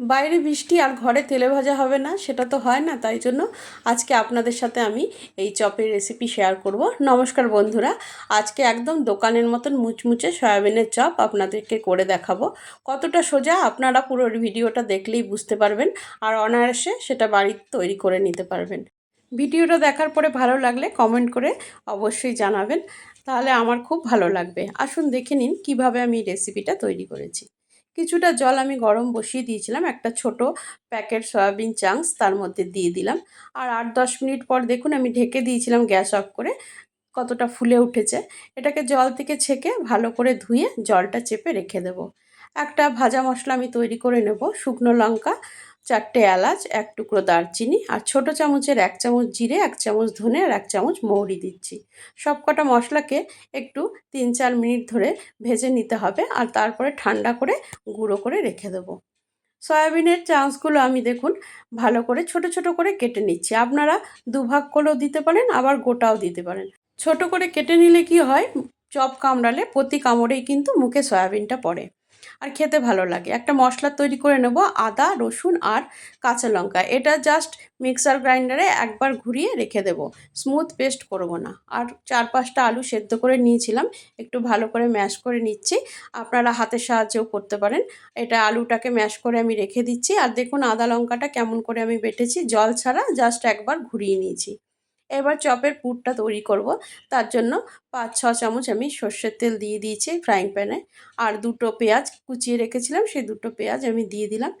বাইরে বৃষ্টি আর ঘরে তেলে ভাজা হবে না, সেটা তো হয় না, তাই জন্য আজকে আপনাদের সাথে আমি এই চপের রেসিপি শেয়ার করব। নমস্কার বন্ধুরা, আজকে একদম দোকানের মতন মুচমুচে সয়াবিনের চপ আপনাদেরকে করে দেখাবো। কতটা সোজা, আপনারা পুরো ভিডিওটা দেখলেই বুঝতে পারবেন আর অনায়াসে সেটা বাড়িতে তৈরি করে নিতে পারবেন। ভিডিওটা দেখার পরে ভালো লাগলে কমেন্ট করে অবশ্যই জানাবেন, তাহলে আমার খুব ভালো লাগবে। আসুন দেখে নিন কীভাবে আমি রেসিপিটা তৈরি করেছি। কিছুটা জল আমি গরম বসিয়ে দিয়েছিলাম, একটা ছোট প্যাকেট সয়াবিন চাংস তার মধ্যে দিয়ে দিলাম। আর আট দশ মিনিট পর দেখুন আমি ঢেকে দিয়েছিলাম গ্যাস অফ করে, কতটা ফুলে উঠেছে। এটাকে জল থেকে ছেঁকে ভালো করে ধুয়ে জলটা চেপে রেখে দেব। একটা ভাজা মশলা আমি তৈরি করে নেব, শুকনো লঙ্কা চারটে এলাচ, এক টুকরো দারচিনি আর ছোট চামচের এক চামচ জিরে, এক চামচ ধনে আর এক চামচ মৌরি দিচ্ছি। সব কটা মশলাকে একটু তিন চার মিনিট ধরে ভেজে নিতে হবে আর তারপরে ঠান্ডা করে গুঁড়ো করে রেখে দেবো। সয়াবিনের চান্সগুলো আমি দেখুন ভালো করে ছোট ছোট করে কেটে নিচ্ছি। আপনারা দুভাগ করেও দিতে পারেন, আবার গোটাও দিতে পারেন। ছোট করে কেটে নিলে কি হয়? চপ কামড়ালে প্রতি কামড়েই কিন্তু মুখে সয়াবিনটা পড়ে। আর খেতে ভালো লাগে। একটা মশলা তৈরি করে নেব, আদা, রসুন আর কাঁচা লঙ্কা। এটা জাস্ট মিক্সার গ্রাইন্ডারে একবার ঘুরিয়ে রেখে দেব। স্মুথ পেস্ট করব না। আর চার পাঁচটা আলু সেদ্ধ করে নিয়েছিলাম, একটু ভালো করে ম্যাশ করে নিচ্ছি। আপনারা হাতের সাহায্যেও করতে পারেন। এটা আলুটাকে ম্যাশ করে আমি রেখে দিচ্ছি। আর দেখুন আদা লঙ্কাটা কেমন করে আমি বেটেছি। জল ছাড়া জাস্ট একবার ঘুরিয়ে নিয়েছি। এবার চপের পুরটা তৈরি করব। তার জন্য পাঁচ, ছ চামচ আমি সর্ষের তেল দিয়ে দিয়েছি ফ্রাইং প্যানে আর দুটো পেঁয়াজ কুচিয়ে রেখেছিলাম, সেই দুটো পেঁয়াজ আমি দিয়ে দিলাম।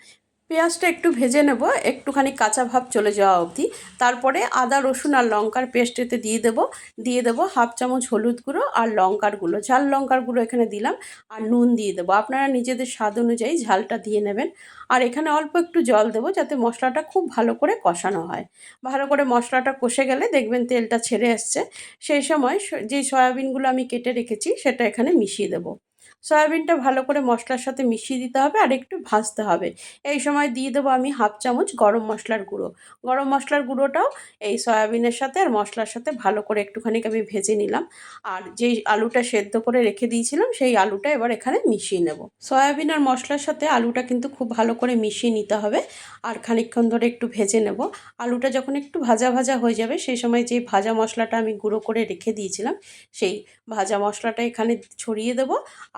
পেঁয়াজটা একটু ভেজে নেব, একটুখানি কাঁচা ভাব চলে যাওয়া অবধি। তারপরে আদা, রসুন আর লঙ্কার পেস্ট এতে দিয়ে দেবো। দিয়ে দেবো হাফ চামচ হলুদ গুঁড়ো আর লঙ্কার গুঁড়ো। ঝাল লঙ্কার গুঁড়ো এখানে দিলাম আর নুন দিয়ে দেবো। আপনারা নিজেদের স্বাদ অনুযায়ী ঝালটা দিয়ে নেবেন। আর এখানে অল্প একটু জল দেবো যাতে মশলাটা খুব ভালো করে কষানো হয়। ভালো করে মশলাটা কষে গেলে দেখবেন তেলটা ছেড়ে আসছে সেই সময় যে সয়াবিনগুলো আমি কেটে রেখেছি সেটা এখানে মিশিয়ে দেবো। সয়াবিনটা ভালো করে মশলার সাথে মিশিয়ে দিতে হবে আর একটু ভাজতে হবে। এই সময় দিয়ে দেবো আমি হাফ চামচ গরম মশলার গুঁড়ো। গরম মশলার গুঁড়োটাও এই সয়াবিনের সাথে আর মশলার সাথে ভালো করে একটুখানি আমি ভেজে নিলাম। আর যেই আলুটা সেদ্ধ করে রেখে দিয়েছিলাম, সেই আলুটা এবার এখানে মিশিয়ে নেব। সয়াবিন আর মশলার সাথে আলুটা কিন্তু খুব ভালো করে মিশিয়ে নিতে হবে আর খানিকক্ষণ ধরে একটু ভেজে নেব। আলুটা যখন একটু ভাজা ভাজা হয়ে যাবে, সেই সময় যে ভাজা মশলাটা আমি গুঁড়ো করে রেখে দিয়েছিলাম, সেই ভাজা মশলাটা এখানে ছড়িয়ে দেব।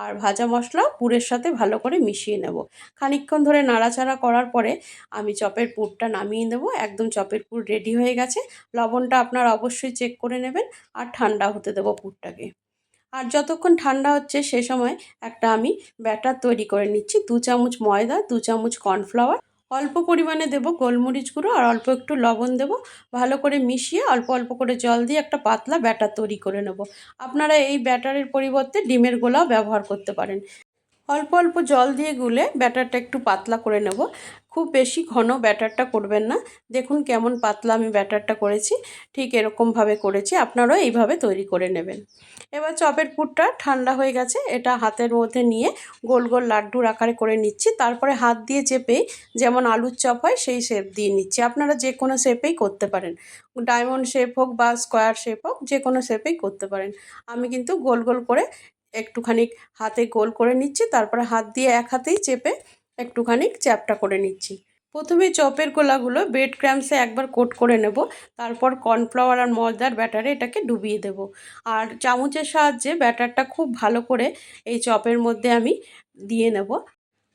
আর ভাজা মশলা পুরের সাথে ভালো করে মিশিয়ে নেব। খানিকক্ষণ ধরে নাড়াচাড়া করার পরে আমি চপের পুরটা নামিয়ে নেব। একদম চপের পুর রেডি হয়ে গেছে। লবণটা আপনার অবশ্যই চেক করে নেবেন আর ঠান্ডা হতে দেবো পুরটাকে। আর যতক্ষণ ঠান্ডা হচ্ছে সে সময় একটা আমি ব্যাটার তৈরি করে নিচ্ছি। দু চামচ ময়দা, দু চামচ কর্নফ্লাওয়ার অল্প পরিমাণে দেব গোলমরিচ গুঁড়ো আর অল্প একটু লবণ দেব। ভালো করে মিশিয়ে অল্প অল্প করে জল দিয়ে একটা পাতলা ব্যাটার তৈরি করে নেব। আপনারা এই ব্যাটারের পরিবর্তে ডিমের গোলাও ব্যবহার করতে পারেন। অল্প অল্প জল দিয়ে গুলে ব্যাটারটা একটু পাতলা করে নেব। খুব বেশি ঘন ব্যাটারটা করবেন না। দেখুন কেমন পাতলা আমি ব্যাটারটা করেছি। ঠিক এরকমভাবে করেছি। আপনারাও এইভাবে তৈরি করে নেবেন। এবার চপের পুরটা ঠান্ডা হয়ে গেছে। এটা হাতের মধ্যে নিয়ে গোল গোল লাড্ডুর আকারে করে নিচ্ছি। তারপরে হাত দিয়ে চেপেই যেমন আলুর চপ হয়, সেই শেপ দিয়ে নিচ্ছি। আপনারা যে কোনো শেপেই করতে পারেন। ডায়মন্ড শেপ হোক বা স্কোয়ার শেপ হোক, যে কোনো শেপেই করতে পারেন। আমি কিন্তু গোল গোল করে একটুখানি হাতে গোল করে নিচ্ছি, তারপরে হাত দিয়ে এক হাতেই চেপে একটুখানি চ্যাপটা করে নিচ্ছি। প্রথমে চপের গোলাগুলো ব্রেড ক্র্যাম্পসে একবার কোট করে নেব, তারপর কর্নফ্লাওয়ার আর ময়দার ব্যাটারে এটাকে ডুবিয়ে দেব। আর চামচের সাহায্যে ব্যাটারটা খুব ভালো করে এই চপের মধ্যে আমি দিয়ে নেব।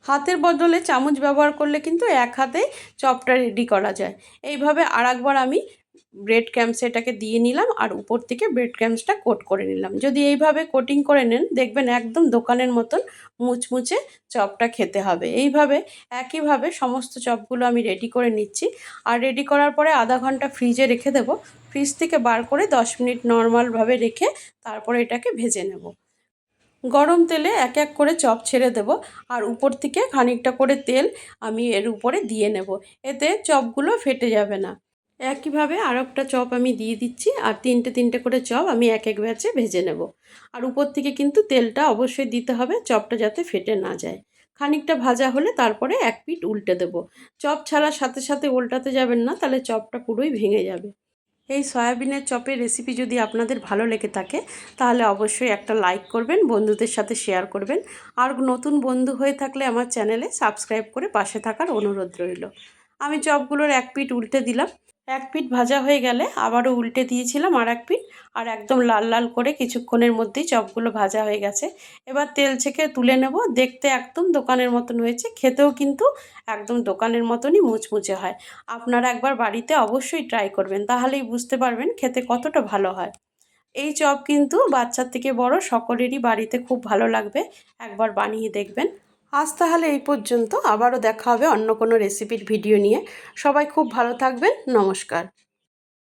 হাতের বদলে চামচ ব্যবহার করলে কিন্তু এক হাতে চপটা রেডি করা যায়। এইভাবে আর একবার আমি ব্রেড ক্যাম্পস এটাকে দিয়ে নিলাম আর উপর থেকে ব্রেড ক্যাম্পসটা কোট করে নিলাম। যদি এইভাবে কোটিং করে নেন, দেখবেন একদম দোকানের মতন মুচমুচে চপটা খেতে হবে। এইভাবে, একইভাবে সমস্ত চপগুলো আমি রেডি করে নিচ্ছি। আর রেডি করার পরে আধা ঘণ্টা ফ্রিজে রেখে দেব। ফ্রিজ থেকে বার করে দশ মিনিট নর্মালভাবে রেখে তারপরে এটাকে ভেজে নেব। গরম তেলে এক এক করে চপ ছেড়ে দেব আর উপর থেকে খানিকটা করে তেল আমি এর উপরে দিয়ে নেব। এতে চপগুলো ফেটে যাবে না। একইভাবে আর একটা চপ আমি দিয়ে দিচ্ছি আর তিনটে তিনটে করে চপ আমি এক এক ব্যাচে ভেজে নেব। আর উপর থেকে কিন্তু তেলটা অবশ্যই দিতে হবে চপটা যাতে ফেটে না যায়। খানিকটা ভাজা হলে তারপরে এক পিঠ উল্টে দেব। চপ ছাড়ার সাথে সাথে উল্টাতে যাবেন না, তাহলে চপটা পুরোই ভেঙে যাবে। এই সয়াবিনের চপের রেসিপি যদি আপনাদের ভালো লেগে থাকে, তাহলে অবশ্যই একটা লাইক করবেন, বন্ধুদের সাথে শেয়ার করবেন। আর নতুন বন্ধু হয়ে থাকলে আমার চ্যানেলে সাবস্ক্রাইব করে পাশে থাকার অনুরোধ রইল। আমি চপগুলোর এক পিঠ উল্টে দিলাম। এক পিঠ ভাজা হয়ে গেলে আবারও উল্টে দিয়েছিলাম আর এক পিঠ আর একদম লাল লাল করে কিছুক্ষণের মধ্যেই চপগুলো ভাজা হয়ে গেছে। এবার তেল ছেঁকে তুলে নেব। দেখতে একদম দোকানের মতন হয়েছে। খেতেও কিন্তু একদম দোকানের মতনই মুচমুচে হয়। আপনারা একবার বাড়িতে অবশ্যই ট্রাই করবেন, তাহলেই বুঝতে পারবেন খেতে কতটা ভালো হয়। এই চপ কিন্তু বাচ্চার থেকে বড়, সকলেরই বাড়িতে খুব ভালো লাগবে। একবার বানিয়ে দেখবেন। আজ তাহলে এই পর্যন্ত। আবারও দেখা হবে অন্য কোনো রেসিপির ভিডিও নিয়ে। সবাই খুব ভালো থাকবেন। নমস্কার।